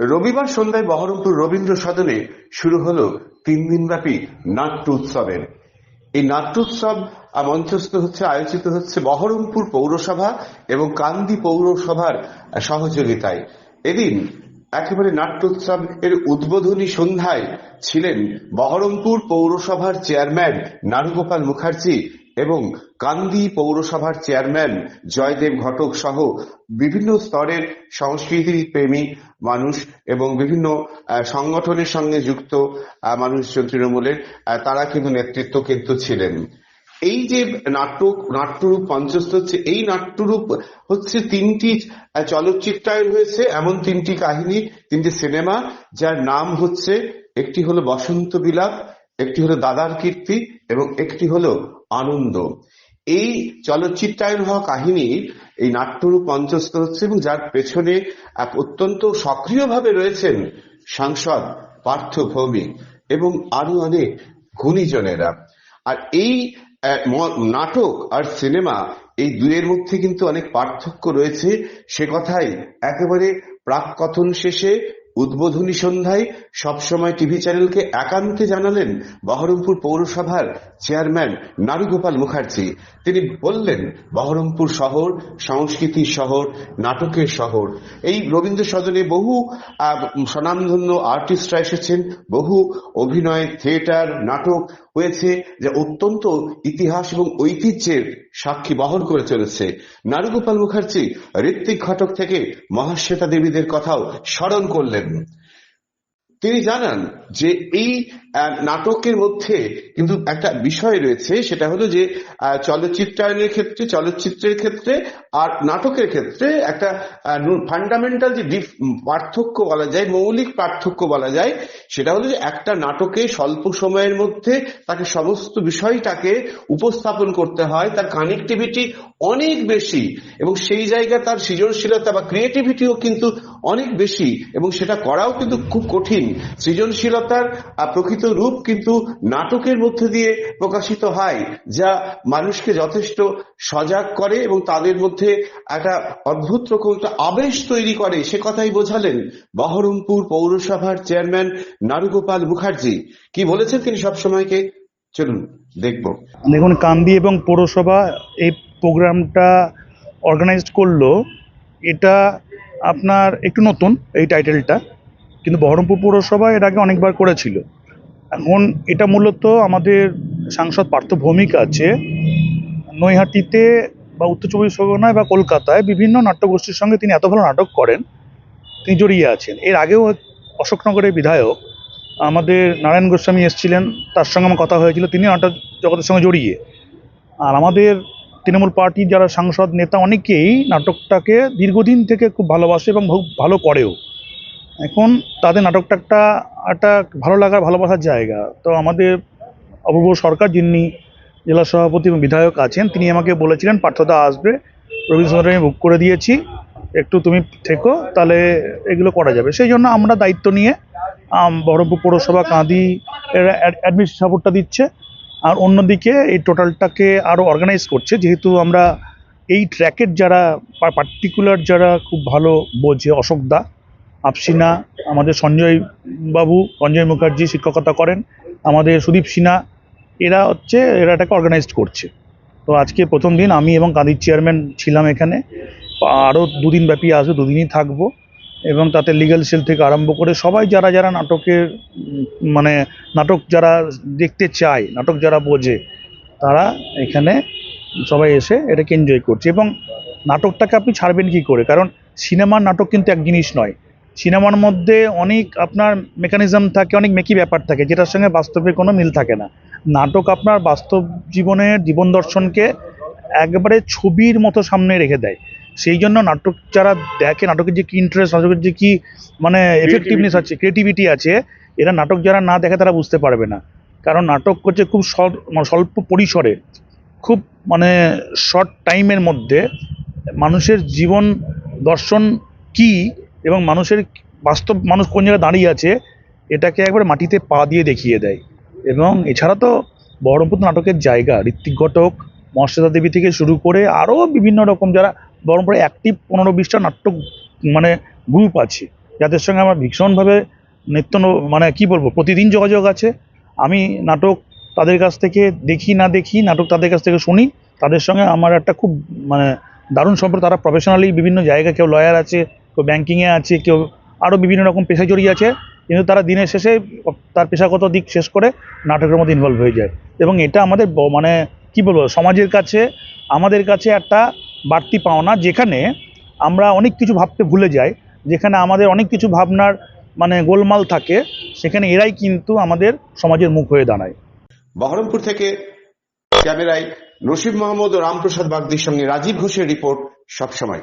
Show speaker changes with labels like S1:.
S1: রবিবার সন্ধ্যায় বহরমপুর রবীন্দ্র সদনে শুরু হলো তিন দিনব্যাপী নাট্য উৎসবের এই নাট্য উৎসব মঞ্চস্থ হচ্ছে, আয়োজিত হচ্ছে বহরমপুর পৌরসভা এবং কান্দি পৌরসভার সহযোগিতায়। এদিন একেবারে নাট্য উৎসব এর উদ্বোধনী সন্ধ্যায় ছিলেন বহরমপুর পৌরসভার চেয়ারম্যান নারুগোপাল মুখার্জি এবং কান্দি পৌরসভার চেয়ারম্যান জয়দেব ঘটক সহ বিভিন্ন স্তরের সংস্কৃতি প্রেমী মানুষ এবং বিভিন্ন সংগঠনের সঙ্গে যুক্ত মানুষজন তৃণমূলের তারা কিন্তু নেতৃত্ব কিন্তু ছিলেন। এই যে নাটক, নাট্যরূপ মঞ্চস্থ হচ্ছে, এই নাট্যরূপ হচ্ছে তিনটি চলচ্চিত্রায়ন হয়েছে, এমন তিনটি কাহিনী, তিনটি সিনেমা, যার নাম হচ্ছে, একটি হলো বসন্ত বিলাপ, একটি হলো দাদার কীর্তি এবং একটি হলো আনন্দ। এই চলচ্চিত্রায়ন হওয়া কাহিনী এই নাট্যরূপ মঞ্চস্থ হচ্ছে এবং যার পেছনে এক অত্যন্ত সক্রিয়ভাবে রয়েছেন সাংসদ, পার্থ ভৌমিক এবং আরও অনেক গুণীজনেরা। আর এই নাটক আর সিনেমা এই দুয়ের মধ্যে কিন্তু অনেক পার্থক্য রয়েছে। সে কথাই একেবারে প্রাক কথন শেষে উদ্বোধনী সন্ধ্যায় সবসময় টিভি চ্যানেলকে একান্তে জানালেন বহরমপুর পৌরসভার চেয়ারম্যান নারুগোপাল মুখার্জি। তিনি বললেন, বহরমপুর শহর, সংস্কৃতির শহর, নাটকের শহর। এই রবীন্দ্র সদনে বহু স্বনামধন্য আর্টিস্টরা এসেছেন, বহু অভিনয় থিয়েটার নাটক হয়েছে যে অত্যন্ত ইতিহাস এবং ঐতিহ্যের সাক্ষী বহন করে চলেছে। নারুগোপাল মুখার্জি ঋত্বিক ঘটক থেকে মহাশ্বেতা দেবীদের কথাও স্মরণ করলেন। তিনি জানান যে এই নাটকের মধ্যে কিন্তু একটা বিষয় রয়েছে, সেটা হলো যে চলচ্চিত্রায়নের ক্ষেত্রে, চলচ্চিত্রের ক্ষেত্রে আর নাটকের ক্ষেত্রে একটা ফান্ডামেন্টাল যে পার্থক্য বলা যায়, মৌলিক পার্থক্য বলা যায়, সেটা হলো যে একটা নাটকে স্বল্প সময়ের মধ্যে তাকে সমস্ত বিষয়টাকে উপস্থাপন করতে হয়, তার কানেক্টিভিটি অনেক বেশি এবং সেই জায়গায় তার সৃজনশীলতা বা ক্রিয়েটিভিটিও কিন্তু অনেক বেশি এবং সেটা করাও কিন্তু খুব কঠিন। সৃজনশীলতার প্রকৃত রূপ কিন্তু নাটকের মধ্যে দিয়ে প্রকাশিত হয়, যা মানুষকে যথেষ্ট সজাগ করে এবং তাদের মধ্যে একটা অদ্ভুত রকম একটা আবেশ তৈরি করে। সে কথাই বোঝালেন বহরমপুর পৌরসভার চেয়ারম্যান নারুগোপাল মুখার্জি। কি বলেছেন তিনি সবসময়কে চলুন, দেখব।
S2: দেখুন কান্দি এবং পৌরসভা এই প্রোগ্রামটা অর্গানাইজড করল। এটা আপনার একটু নতুন, এই টাইটেলটা কিন্তু বহরমপুর পৌরসভা এর আগে অনেকবার করেছিল। এখন এটা মূলত আমাদের সাংসদ পার্থ ভৌমিক আছে। নৈহাটিতে বা উত্তর চব্বিশ পরগনায় বা কলকাতায় বিভিন্ন নাট্যগোষ্ঠীর সঙ্গে তিনি এত ভালো নাটক করেন, তিনি জড়িয়ে আছেন। এর আগেও অশোকনগরের বিধায়ক আমাদের নারায়ণ গোস্বামী এসেছিলেন, তার সঙ্গে আমার কথা হয়েছিল, তিনি নাটক জগতের সঙ্গে জড়িয়ে। আর আমাদের তৃণমূল পার্টির যারা সাংসদ নেতা, অনেকেই নাটকটাকে দীর্ঘদিন থেকে খুব ভালোবাসে এবং খুব ভালো করেও। এখন তাদের নাটকটা একটা একটা ভালো লাগার, ভালোবাসার জায়গা। তো আমাদের অপূর্ব সরকার যিনি জেলা সভাপতি এবং বিধায়ক আছেন, তিনি আমাকে বলেছিলেন, পার্থদা আসবে। রবীন্দ্র আমি বুক করে দিয়েছি। একটু তুমি থেকো, তাহলে এগুলো করা যাবে। সেই জন্য আমরা দায়িত্ব নিয়ে বহরমপুর পৌরসভা কাঁদি এরা অ্যাডমিনিস্ট্রেশন সাপোর্টটা দিচ্ছে। আর অন্যদিকে এই টোটালটাকে আরও অর্গানাইজ করছে। যেহেতু আমরা এই ট্র্যাকের যারা পার্টিকুলার যারা খুব ভালো বোঝে, অশোক আফসিনা আমাদের সঞ্জয় বাবু, সঞ্জয় মুখার্জি শিক্ষকতা করেন। আমাদের সুদীপ সিনহা, এরা হচ্ছে, এরা এটাকে অর্গানাইজড করছে। তো আজকে প্রথম দিন আমি এবং কাঁদির চেয়ারম্যান ছিলাম এখানে। আরও দুদিন ব্যাপী আসবে দুদিনই থাকব। এবং তাতে লিগ্যাল সেল থেকে আরম্ভ করে সবাই যারা যারা নাটকের মানে নাটক যারা দেখতে চায়, নাটক যারা বোঝে, তারা এখানে সবাই এসে এটাকে এনজয় করছে। এবং নাটকটাকে আপনি ছাড়বেন কি করে? কারণ সিনেমার নাটক কিন্তু এক জিনিস নয়। সিনেমার মধ্যে অনেক আপনার মেকানিজম থাকে অনেক মেকি ব্যাপার থাকে যেটার সঙ্গে বাস্তবে কোনো মিল থাকে না। নাটক আপনার বাস্তব জীবনের জীবন দর্শনকে একবারে ছবির মতো সামনে রেখে দেয়। সেই জন্য নাটক যারা দেখে নাটকের যে কি ইন্টারেস্ট নাটকের যে কি মানে এফেক্টিভনেস আছে ক্রিয়েটিভিটি আছে এরা নাটক যারা না দেখে তারা বুঝতে পারবে না। কারণ নাটক হচ্ছে খুব স্বল- মানে স্বল্প পরিসরে খুব মানে শর্ট টাইমের মধ্যে মানুষের জীবন দর্শন কি এবং মানুষের বাস্তব, মানুষ কোন জায়গায় দাঁড়িয়ে আছে, এটাকে একবার মাটিতে পা দিয়ে দেখিয়ে দেয়। এবং এছাড়া তো বহরমপুর নাটকের জায়গা, ঋত্বিক ঘটক মর্যাদা দেবী থেকে শুরু করে আরও বিভিন্ন রকম যারা বহরমপুরে অ্যাক্টিভ পনেরো বিশটা নাট্য মানে গ্রুপ আছে, যাদের সঙ্গে আমার ভীষণভাবে নিত্য মানে কি বলব, প্রতিদিন যোগাযোগ আছে। আমি নাটক তাদের কাছ থেকে দেখি না দেখি, নাটক তাদের কাছ থেকে শুনি, তাদের সঙ্গে আমার একটা খুব মানে দারুণ সম্পর্ক। তারা প্রফেশনালি বিভিন্ন জায়গায় কেউ লয়ার আছে কেউ ব্যাঙ্কিংয়ে আছে, কেউ আরও বিভিন্ন রকম পেশায় জড়িয়ে আছে, কিন্তু তারা দিনের শেষে তার পেশাগত দিক শেষ করে নাটকের মধ্যে ইনভলভ হয়ে যায়। এবং এটা আমাদের মানে কি বলব, সমাজের কাছে, আমাদের কাছে একটা বাড়তি পাওনা যেখানে আমরা অনেক কিছু ভাবতে ভুলে যাই, যেখানে আমাদের অনেক কিছু ভাবনার মানে গোলমাল থাকে, সেখানে এরাই কিন্তু আমাদের সমাজের মুখ হয়ে দাঁড়ায়।
S1: বহরমপুর থেকে ক্যামেরায় নসিব মোহাম্মদ ও রামপ্রসাদ বাগদির সঙ্গে রাজীব ঘোষের রিপোর্ট সবসময়।